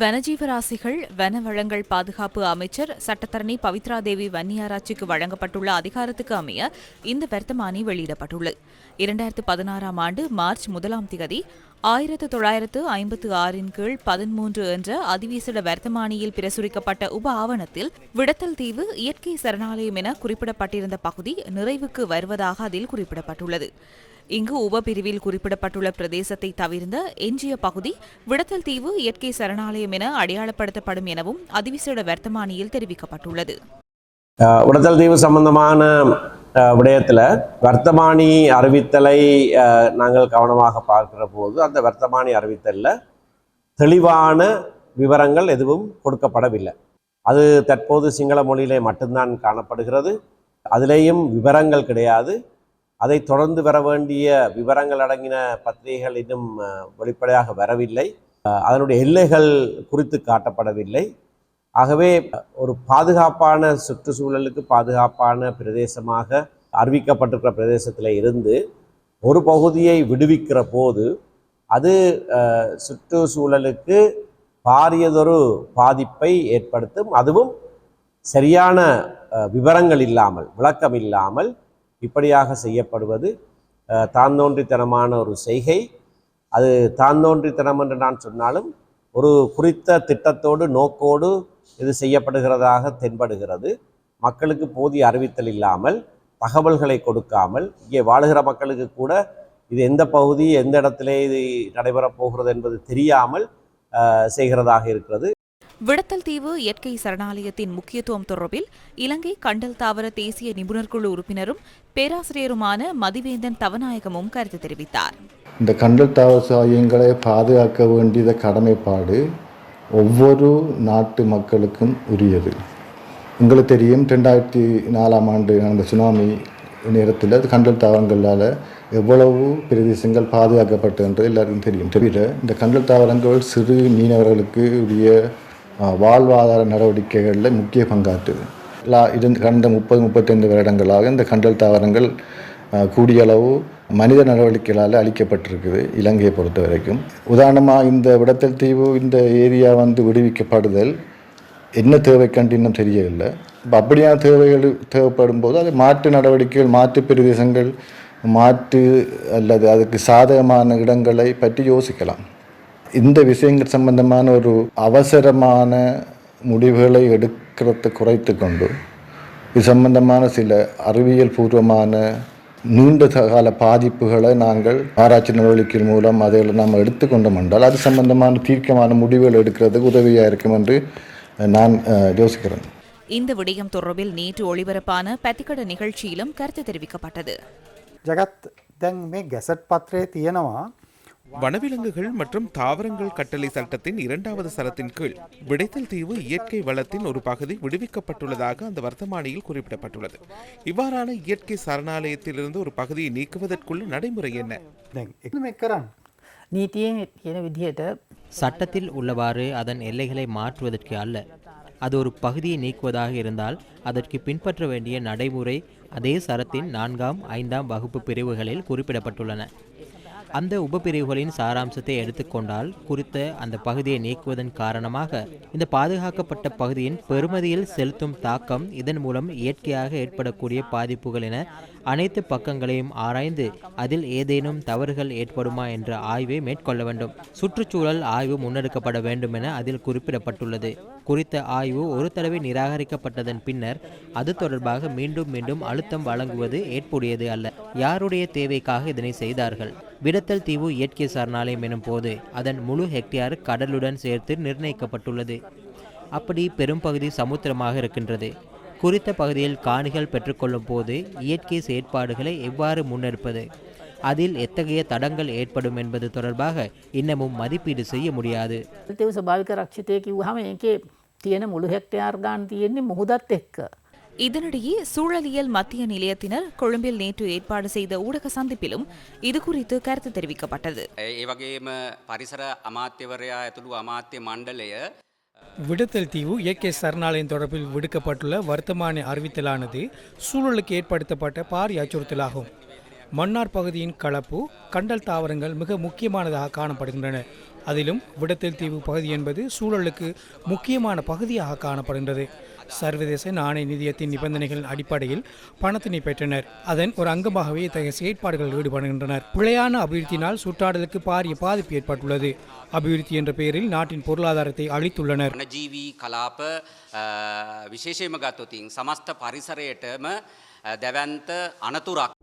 வனஜீவராசிகள் வன வளங்கள் பாதுகாப்பு அமைச்சர் சட்டத்தரணி பவித்ரா தேவி வன்னியாராட்சிக்கு வழங்கப்பட்டுள்ள அதிகாரத்துக்கு அமைய இந்த வர்த்தமானி வெளியிடப்பட்டுள்ளது. இரண்டாயிரத்து பதினாறாம் ஆண்டு மார்ச் முதலாம் திகதி ஆயிரத்து தொள்ளாயிரத்து ஐம்பத்து ஆறின் கீழ் பதிமூன்று என்ற அதிவிசேட வர்த்தமானியில் பிரசுரிக்கப்பட்ட உப ஆவணத்தில் விடத்தல் தீவு இயற்கை சரணாலயம் என குறிப்பிடப்பட்டிருந்த பகுதி நிறைவுக்கு வருவதாக அதில் குறிப்பிடப்பட்டுள்ளது. இங்கு உபபிரிவில் குறிப்பிடப்பட்டுள்ள பிரதேசத்தை தவிர்ந்த எஞ்சிய பகுதி விடத்தல் தீவு இயற்கை சரணாலயம் என அடையாளப்படுத்தப்படும் எனவும் அதிவிசேட வர்த்தமானியில் தெரிவிக்கப்பட்டுள்ளது. விடத்தல் தீவு சம்பந்தமான விடயத்தில் விடயத்துல வர்த்தமானி அறிவித்தலை நாங்கள் கவனமாக பார்க்கிற போது அந்த வர்த்தமானி அறிவித்தல்ல தெளிவான விவரங்கள் எதுவும் கொடுக்கப்படவில்லை. அது தற்போது சிங்கள மொழியிலே மட்டும்தான் காணப்படுகிறது. அதிலேயும் விவரங்கள் கிடையாது. அதை தொடர்ந்து வர வேண்டிய விவரங்கள் அடங்கின பத்திரிகைகள் இன்னும் வெளிப்படையாக வரவில்லை. அதனுடைய எல்லைகள் குறித்து காட்டப்படவில்லை. ஆகவே ஒரு பாதுகாப்பான சுற்றுச்சூழலுக்கு பாதுகாப்பான பிரதேசமாக அறிவிக்கப்பட்டிருக்கிற பிரதேசத்தில் இருந்து ஒரு பகுதியை விடுவிக்கிற போது அது சுற்றுச்சூழலுக்கு பாரியதொரு பாதிப்பை ஏற்படுத்தும். அதுவும் சரியான விவரங்கள் இல்லாமல் விளக்கம் இல்லாமல் இப்படியாக செய்யப்படுவது தான் தாந்தோன்றித்தனமான ஒரு செய்கை. அது தாந்தோன்றித்தனம் என்று நான் சொன்னாலும் ஒரு குறித்த திட்டத்தோடு நோக்கோடு இது செய்யப்படுகிறதாக தென்படுகிறது. மக்களுக்கு போதிய அறிவித்தல் இல்லாமல் தகவல்களை கொடுக்காமல் இங்கே வாழுகிற மக்களுக்கு கூட இது எந்த பகுதி எந்த இடத்திலே இது நடைபெறப் போகிறது என்பது தெரியாமல் செய்கிறதாக இருக்கிறது. விடத்தல் தீவு இயற்கை சரணாலயத்தின் முக்கியத்துவம் தொடர்பில் இலங்கை கண்டல் தாவர தேசிய நிபுணர் குழு உறுப்பினரும் பேராசிரியருமான மதிவேந்தன் தவநாயகமும் கருத்து தெரிவித்தார். இந்த கண்டல் தாவசாயங்களை பாதுகாக்க வேண்டியத கடமைப்பாடு ஒவ்வொரு நாட்டு மக்களுக்கும் உரியது. உங்களுக்கு தெரியும் ரெண்டாயிரத்தி நாலாம் ஆண்டு நடந்த சுனாமி நேரத்தில் அது கண்டல் தாவரங்களால் எவ்வளவு பிரதேசங்கள் பாதுகாக்கப்பட்டது என்று எல்லாருக்கும் தெரியும். தவிர இந்த கண்டல் தாவரங்கள் சிறு மீனவர்களுக்கு உரிய வாழ்வாதார நடவடிக்கைகளில் முக்கிய பங்காற்றுது. லா இருந்து கடந்த முப்பது முப்பத்தைந்து வருடங்களாக இந்த கண்டல் தாவரங்கள் கூடிய அளவு மனித நடவடிக்கைகளால் அளிக்கப்பட்டிருக்குது இலங்கையை பொறுத்த வரைக்கும். உதாரணமாக இந்த விடத்தல் தீவு இந்த ஏரியா வந்து விடுவிக்கப்படுதல் என்ன தேவை கண்டு இன்னும் தெரியவில்லை. இப்போ அப்படியான தேவைகள் தேவைப்படும் போது அது மாற்று நடவடிக்கைகள் மாற்று பிரதேசங்கள் மாற்று அல்லது அதுக்கு சாதகமான இடங்களை பற்றி யோசிக்கலாம். இந்த விஷயங்கள் சம்பந்தமான ஒரு அவசரமான முடிவுகளை எடுக்கிறத குறைத்து கொண்டு இது சம்பந்தமான சில அறிவியல் பூர்வமான நீண்ட கால பாதிப்புகளை நாங்கள் ஆராய்ச்சி நடவடிக்கைகள் மூலம் அதில் நாம் எடுத்துக்கொண்டோம் என்றால் அது சம்பந்தமான தீர்க்கமான முடிவுகள் எடுக்கிறதுக்கு உதவியாக இருக்கும் என்று நான் அஹ், யோசிக்கிறேன் இந்த விடயம் தொடர்பில் நேற்று ஒளிபரப்பான பத்திக்கட நிகழ்ச்சியிலும் கருத்து தெரிவிக்கப்பட்டது ජගත් දැන් මේ ගැසට් පත්‍රයේ තියෙනවා வனவிலங்குகள் மற்றும் தாவரங்கள் கட்டளை சட்டத்தின் இரண்டாவது சரத்தின் கீழ் விடைத்தல் தீவு இயற்கை வளத்தின் ஒரு பகுதி விடுவிக்கப்பட்டுள்ளதாக அந்த வர்த்தமானியில் குறிப்பிடப்பட்டுள்ளது. இவ்வாறான இயற்கை சரணாலயத்திலிருந்து ஒரு பகுதியை நீக்குவதற்குள்ள நடைமுறை என்ன? சட்டத்தில் உள்ளவாறு அதன் எல்லைகளை மாற்றுவதற்கு அல்ல. அது ஒரு பகுதியை நீக்குவதாக இருந்தால் அதற்கு பின்பற்ற வேண்டிய நடைமுறை அதே சரத்தின் நான்காம் ஐந்தாம் வகுப்பு பிரிவுகளில் குறிப்பிடப்பட்டுள்ளன. அந்த உபபிரிவுகளின் சாராம்சத்தை எடுத்துக்கொண்டால் குறித்த அந்த பகுதியை நீக்குவதன் காரணமாக இந்த பாதுகாக்கப்பட்ட பகுதியின் பெறுமதியில் செலுத்தும் தாக்கம் இதன் மூலம் இயற்கையாக ஏற்படக்கூடிய பாதிப்புகள் என அனைத்து பக்கங்களையும் ஆராய்ந்து அதில் ஏதேனும் தவறுகள் ஏற்படுமா என்ற ஆய்வை மேற்கொள்ள வேண்டும். சுற்றுச்சூழல் ஆய்வு முன்னெடுக்கப்பட வேண்டும் என அதில் குறிப்பிடப்பட்டுள்ளது. குறித்த ஆய்வு ஒரு தடவை நிராகரிக்கப்பட்டதன் பின்னர் அது தொடர்பாக மீண்டும் மீண்டும் அழுத்தம் வழங்குவது ஏற்புடையது அல்ல. யாருடைய தேவைக்காக இதனை செய்தார்கள்? விடத்தல் தீவு இயற்கை சரணாலயம் எனும் போது அதன் முழு ஹெக்டேர் கடலுடன் சேர்த்து நிர்ணயிக்கப்பட்டுள்ளது அப்படி பெரும்பகுதி சமுத்திரமாக இருக்கின்றது குறித்த பகுதியில் காணிகள் பெற்றுக்கொள்ளும் போது இயற்கை செயற்பாடுகளை எவ்வாறு முன்னெடுப்பது அதில் எத்தகைய தடங்கள் ஏற்படும் என்பது தொடர்பாக இன்னமும் மதிப்பீடு செய்ய முடியாது තෙව ස්භාවික රක්ෂිතය කිව්හම ඒකේ තියෙන මුළු හෙක්ටයාර් ගාන් තියෙන්නේ මුහුදත් එක්ක. இதனிடையே சூழலியல் மத்திய நிலையத்தினர் கொழும்பில் நேற்று ஏற்பாடு செய்த ஊடக சந்திப்பிலும் இது குறித்து கருத்து தெரிவிக்கப்பட்டது. விடுத்தல் தீவு ஏகே சரணாலயம் தொடர்பில் விடுக்கப்பட்டுள்ள வர்த்தமான அறிவித்தலானது சூழலுக்கு ஏற்படுத்தப்பட்ட பாரிய அச்சுறுத்தலாகும் மன்னார் பகுதியின் கலப்பு கண்டல் தாவரங்கள் மிக முக்கியமானதாக காணப்படுகின்றன. அதிலும் விடத்தல் தீவு பகுதி என்பது சூழலுக்கு முக்கியமான பகுதியாக காணப்படுகின்றது. சர்வதேச நாணய நிதியத்தின் நிபந்தனைகளின் அடிப்படையில் பணத்தினை பெற்றனர். அதன் ஒரு அங்கமாகவே இத்தகைய செயற்பாடுகள் ஈடுபடுகின்றனர். பிழையான அபிவிருத்தினால் சுற்றாடலுக்கு பாரிய பாதிப்பு ஏற்பட்டுள்ளது. அபிவிருத்தி என்ற பெயரில் நாட்டின் பொருளாதாரத்தை அழித்துள்ளனர். ஜீவி கலாப விசேஷமகாத்தோத்திங் சமஸ்த பரிசரையட்டம தேவந்த அனத்துராக்